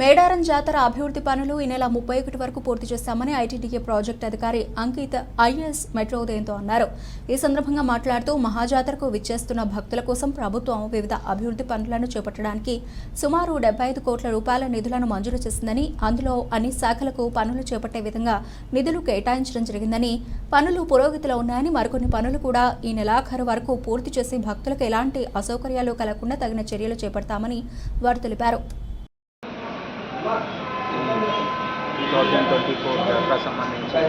మేడారం జాతర అభివృద్ధి పనులు ఈ నెల ముప్పై ఒకటి వరకు పూర్తి చేస్తామని ఐటీడీఏ ప్రాజెక్ట్ అధికారి అంకిత్ ఐఎస్ మెట్రో ఉదయంతో అన్నారు. ఈ సందర్భంగా మాట్లాడుతూ మహాజాతరకు విచ్చేస్తున్న భక్తుల కోసం ప్రభుత్వం వివిధ అభివృద్ధి పనులను చేపట్టడానికి సుమారు డెబ్బై ఐదు కోట్ల రూపాయల నిధులను మంజూరు చేసిందని అందులో అన్ని శాఖలకు పనులు చేపట్టే విధంగా నిధులు కేటాయించడం జరిగిందని పనులు పురోగతిలో ఉన్నాయని మరికొన్ని పనులు కూడా ఈ నెలాఖరు వరకు పూర్తి చేసి భక్తులకు ఎలాంటి అసౌకర్యాలు కలగకుండా తగిన చర్యలు చేపడతామని వారు తెలిపారు. టూ థౌజండ్ ట్వంటీ ఫోర్ దాకా సంబంధించి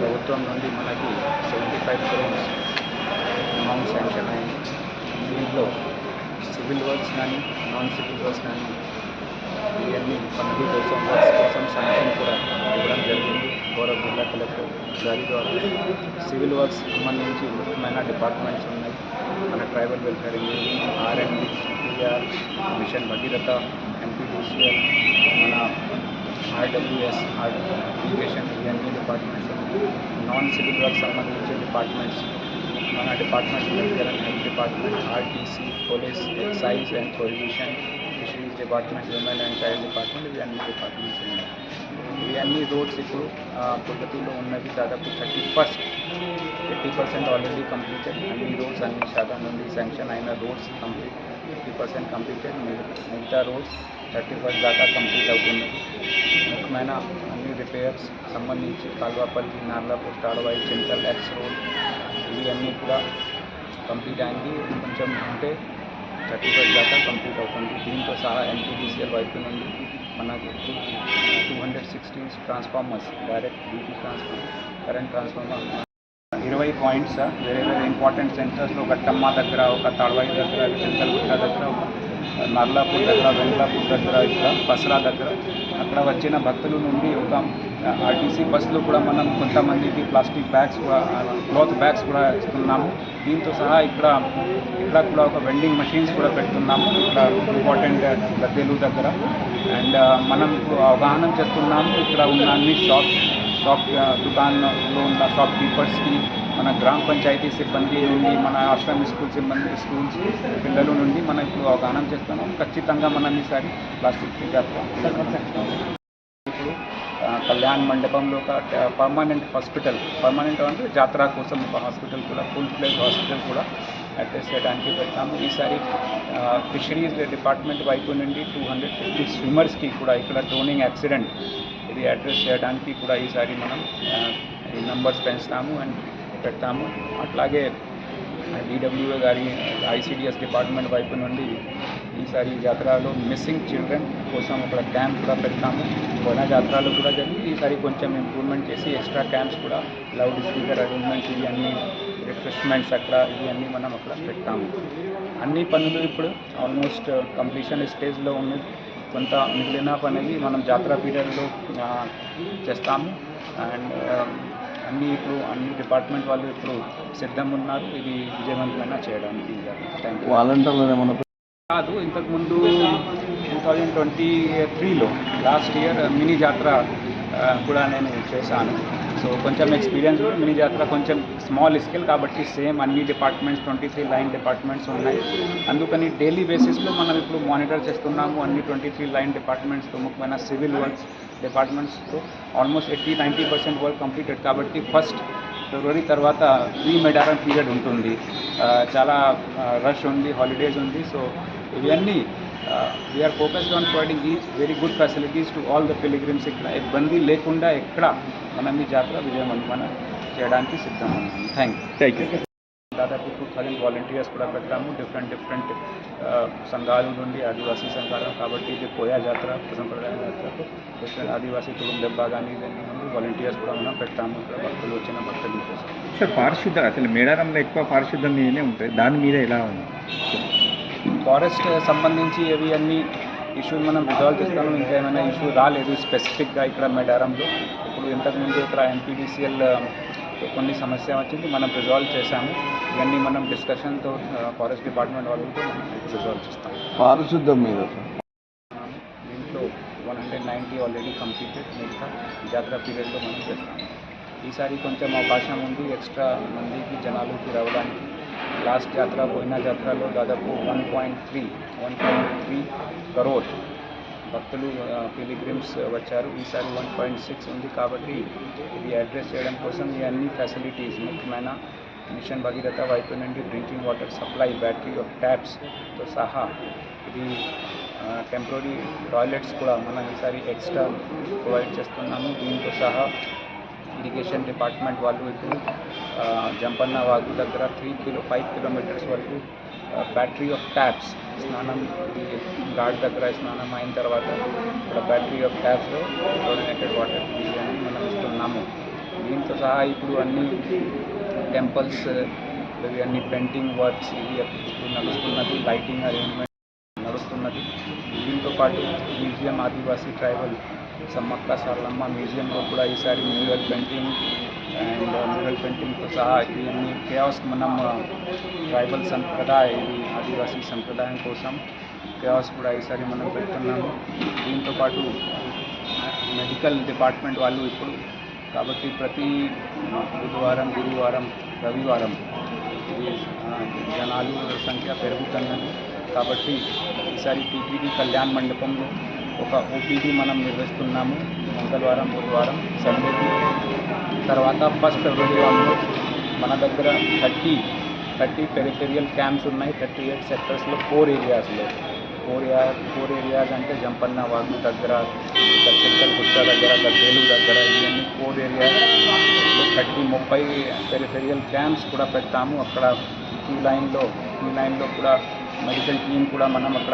ప్రభుత్వం నుండి మనకి seventy five crores amount sanction అయింది దీంట్లో సివిల్ వర్క్స్ కానీ నాన్ సివిల్ వర్క్స్ కానీ ఇవన్నీ పనులు కోసం వర్క్స్ కోసం శాంక్షన్ కూడా ఇవ్వడం జరిగింది. గౌరవ జిల్లా కలెక్టర్ గారి ద్వారా సివిల్ వర్క్స్ సంబంధించి ముఖ్యమైన డిపార్ట్మెంట్స్ ఉన్నాయి. మన tribal welfare engineering R and D mission Bhagiratha MPDCL మన ఆర్డబ్ల్యూఎస్ ఆర్ ఇరిగేషన్ ఇవన్నీ డిపార్ట్మెంట్స్ ఉన్నాయి నాన్ సివిల్ వర్క్ సంబంధించిన డిపార్ట్మెంట్స్ మన department welfare and health department RTC police excise and prohibition fisheries department women and child department ఇవి అన్ని departments ఉన్నాయి ఇవి అన్ని రోడ్స్ ఇప్పుడు ఆ, ప్రగతిలో ఉన్నవి దాదాపు thirty first eighty percent already completed అన్ని రోడ్స్ అన్ని శాతం నుండి శాంక్షన్ అయిన roads complete fifty percent completed మిగతా రోడ్స్ థర్టీ ఫస్ట్ దాకా కంప్లీట్ అవుతుంది. ముఖ్యమైన అన్ని రిపేర్స్ సంబంధించి Kalvapalli Narlapur Tadvai central X road ఇవి అన్నీ కూడా కంప్లీట్ అయింది. కొంచెం అంటే థర్టీ ఫస్ట్ దాకా కంప్లీట్ అవుతుంది. దీంతో సహా ఎన్టీడీసీఎల్ వైపు నుండి మనకు two hundred sixteen transformers direct DT transformer current transformer. ఇరవై పాయింట్స్ వేరే వేరే ఇంపార్టెంట్ సెంటర్స్లో టమ్మా దగ్గర ఒక తడవాయి దగ్గర చింతలగుట్ట దగ్గర ఒక నర్లాపూర్ దగ్గర వెంకలాపూర్ దగ్గర ఇక్కడ బస్రా దగ్గర. అక్కడ వచ్చిన భక్తుల నుండి ఒక ఆర్టీసీ బస్సులో కూడా మనం కొంతమందికి ప్లాస్టిక్ బ్యాగ్స్ కూడా క్లాత్ బ్యాగ్స్ కూడా ఇస్తున్నాము. దీంతో సహా ఇక్కడ ఇక్కడ కూడా ఒక వెండింగ్ మెషిన్స్ కూడా పెడుతున్నాము. ఇక్కడ ఇంపార్టెంట్ గద్దెలు దగ్గర. అండ్ మనం అవగాహన చేస్తున్నాము. ఇక్కడ ఉన్న అన్ని షాప్ షాప్ దుకాణంలో ఉన్న షాప్ కీపర్స్కి మన గ్రామ పంచాయతీ సిబ్బంది నుండి మన ఆశ్రమ స్కూల్ సిబ్బంది స్కూల్స్ పిల్లల నుండి మనం ఇప్పుడు అవగాహన చేస్తున్నాం. ఖచ్చితంగా మనం ఈసారి ప్లాస్టిక్ ఫ్రీ చేస్తాం. ఇప్పుడు కళ్యాణ్ మండపంలో ఒక పర్మనెంట్ హాస్పిటల్ పర్మనెంట్ అంటే జాతర కోసం ఒక హాస్పిటల్ కూడా ఫుల్ ప్లేస్ హాస్పిటల్ కూడా అడ్రస్ చేయడానికి పెట్టాము. ఈసారి ఫిషరీస్ డిపార్ట్మెంట్ వైపు నుండి టూ హండ్రెడ్ ఫిఫ్టీ స్విమ్మర్స్కి కూడా ఇక్కడ డ్రోనింగ్ యాక్సిడెంట్ ఇది అడ్రస్ చేయడానికి కూడా ఈసారి మనం ఈ నంబర్స్ పెంచుతాము. అండ్ పెడతాము అట్లాగే డిడబ్ల్యూఏ గారి ఐసిడిఎస్ డిపార్ట్మెంట్ వైపు నుండి ఈసారి జాతరలో మిస్సింగ్ చిల్డ్రన్ కోసం ఒక క్యాంప్ కూడా పెడతాము పోయిన జాతరలో కూడా జరిగి ఈసారి కొంచెం ఇంప్రూవ్మెంట్ చేసి ఎక్స్ట్రా క్యాంప్స్ కూడా లౌడ్ స్పీకర్ అరేంజ్మెంట్స్ ఇవన్నీ రిఫ్రెష్మెంట్స్ అక్కడ ఇవన్నీ మనం అక్కడ పెడతాము అన్ని పనులు ఇప్పుడు ఆల్మోస్ట్ కంప్లీషన్ స్టేజ్లో ఉన్నది కొంత మిగిలిన పని మనం జాతర పీరియడ్లో చేస్తాము. అండ్ అన్ని ఇప్పుడు అన్ని డిపార్ట్మెంట్ వాళ్ళు ఇప్పుడు సిద్ధంగా ఉన్నారు ఇది విజయవంతమైన చేయడానికి థ్యాంక్ యూ కాదు ఇంతకుముందు టూ థౌజండ్ ట్వంటీ త్రీలో లాస్ట్ ఇయర్ మినీ జాతర కూడా నేను చేశాను. సో కొంచెం ఎక్స్పీరియన్స్ కూడా మినీ జాతర కొంచెం స్మాల్ స్కేల్ కాబట్టి సేమ్ అన్ని departments twenty three line departments ఉన్నాయి. అందుకని డైలీ బేసిస్లో మనం ఇప్పుడు మానిటర్ చేస్తున్నాము. అన్ని ట్వంటీ త్రీ లైన్ డిపార్ట్మెంట్స్తో ముఖ్యమైన civil works departments almost eighty ninety percent work completed కాబట్టి ఫస్ట్ ఫిబ్రవరి తర్వాత ప్రీ మెడారం పీరియడ్ ఉంటుంది. చాలా రష్ ఉంది హాలిడేస్ ఉంది. సో ఇవన్నీ we are focused on providing ఈ very good facilities to all the pilgrims ఇక్కడ. ఇబ్బంది లేకుండా ఎక్కడ మనం ఈ జాతర విజయవంతమైన చేయడానికి సిద్ధంగా ఉన్నాము థ్యాంక్ యూ థ్యాంక్ యూ దాదాపు టూ థౌజండ్ వాలంటీర్స్ కూడా పెట్టాము. డిఫరెంట్ డిఫరెంట్ సంఘాల నుండి ఆదివాసీ సంఘాలు కాబట్టి ఇది పోయా జాతర సంప్రదాయ జాతరకు డిఫరెంట్ ఆదివాసీ కుటుంబ దెబ్బ కానీ ఇవన్నీ నుండి వాలంటీర్స్ కూడా మనం పెట్టాము. ఇక్కడ భక్తులు వచ్చిన భక్తుల సార్ పారిశుద్ధ అసలు మేడారంలో ఎక్కువ పారిశుద్ధం మీదనే ఉంటుంది దాని మీద ఎలా ఉంది? ఫారెస్ట్ సంబంధించి ఇవి అన్ని ఇష్యూస్ మనం రిజాల్వ్ చేస్తాము. ఇంకా ఏమైనా ఇష్యూ రాలేదు స్పెసిఫిక్గా ఇక్కడ మెడారంలో. ఇప్పుడు ఇంతకుముందు ఇక్కడ ఎంపీడీసీఎల్ కొన్ని సమస్య వచ్చింది మనం రిజాల్వ్ చేశాము. ఇవన్నీ మనం డిస్కషన్తో ఫారెస్ట్ డిపార్ట్మెంట్ వాళ్ళతో రిజాల్వ్ చేస్తాం. పారిశుద్ధం మీద దీంట్లో one hundred ninety already completed మిగతా జాతర పీరియడ్లో మనం చేస్తాము ఈసారి కొంచెం అవకాశం ఉంది ఎక్స్ట్రా మందికి జనాలకి రావడానికి. లాస్ట్ జాతర పోయిన జాతరలో దాదాపు one point three one point three crore భక్తులు పిలిగ్రిమ్స్ వచ్చారు. ఈసారి వన్ పాయింట్ సిక్స్ ఉంది కాబట్టి ఇది అడ్రస్ చేయడం కోసం ఈ అన్ని ఫెసిలిటీస్ ముఖ్యమైన మిషన్ భగీరథ వైపు నుండి drinking water supply battery of ట్యాప్స్తో సహా ఇది టెంపరీ టాయిలెట్స్ కూడా మనం ఈసారి ఎక్స్ట్రా ప్రొవైడ్ చేస్తున్నాము. దీంతో సహా ఇరిగేషన్ డిపార్ట్మెంట్ వాళ్ళు ఇప్పుడు జంపన్న వాగు దగ్గర త్రీ కిలో ఫైవ్ కిలోమీటర్స్ వరకు బ్యాటరీ ఆఫ్ ట్యాప్స్ స్నానం ఈ ఘాట్ దగ్గర స్నానం అయిన తర్వాత ఇక్కడ బ్యాటరీ ఆఫ్ ట్యాప్స్లో క్లోరినేటెడ్ వాటర్ అని మనం ఇస్తున్నాము. దీంతో సహా ఇప్పుడు అన్ని టెంపుల్స్ ఇవి అన్ని పెయింటింగ్ వర్క్స్ ఇవి ఇప్పుడు నడుస్తున్నది లైటింగ్ అరేంజ్మెంట్ నడుస్తున్నది. దీంతో పాటు మ్యూజియం ఆదివాసీ ట్రైబల్ సమ్మక్క సారలమ్మ మ్యూజియంలో కూడా ఈసారి మ్యూరల్ పెయింటింగ్ అండ్ మ్యూరల్ పెయింటింగ్తో సహా ఇవన్నీ కేవస్ మనం ట్రైబల్ సంప్రదాయ ఇది ఆదివాసీ సంప్రదాయం కోసం కేవస్ కూడా ఈసారి మనం పెడుతున్నాము. దీంతో పాటు మెడికల్ డిపార్ట్మెంట్ వాళ్ళు ఇప్పుడు కాబట్టి ప్రతి బుధవారం గురువారం రవివారం జనాలు సంఖ్య పెరుగుతున్నది. కాబట్టి ఈసారి టీటీడీ కళ్యాణ్ మండపంలో ఒక ఓపీడీ మనం నిర్వహిస్తున్నాము. మంగళవారం బుధవారం సండేకి తర్వాత ఫస్ట్ ఫిబ్రవరి వాళ్ళు మన దగ్గర థర్టీ థర్టీ పెరిఫెరియల్ క్యాంప్స్ ఉన్నాయి. థర్టీ ఎయిట్ సెక్టర్స్లో ఫోర్ ఏరియాస్లో. ఫోర్ ఏరియా ఫోర్ ఏరియాస్ అంటే జంపన్న వాగు దగ్గర చెక్కల గుట్ట దగ్గర గద్దేలు దగ్గర ఇవన్నీ ఫోర్ ఏరియాస్ థర్టీ ముప్పై పెరిఫెరియల్ క్యాంప్స్ కూడా పెడతాము. అక్కడ క్యూ లైన్లో క్యూ లైన్లో కూడా మెడికల్ టీమ్ కూడా మనం అక్కడ